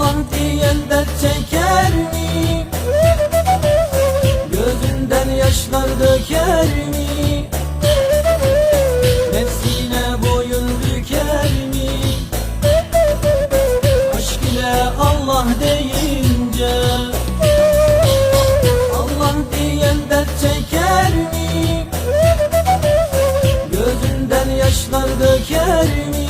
Allah diye dert çeker mi? Gözünden yaşlar döker mi? Nefsine boyun büker mi? Aşk ile Allah deyince Allah diye dert çeker mi? Gözünden yaşlar döker mi?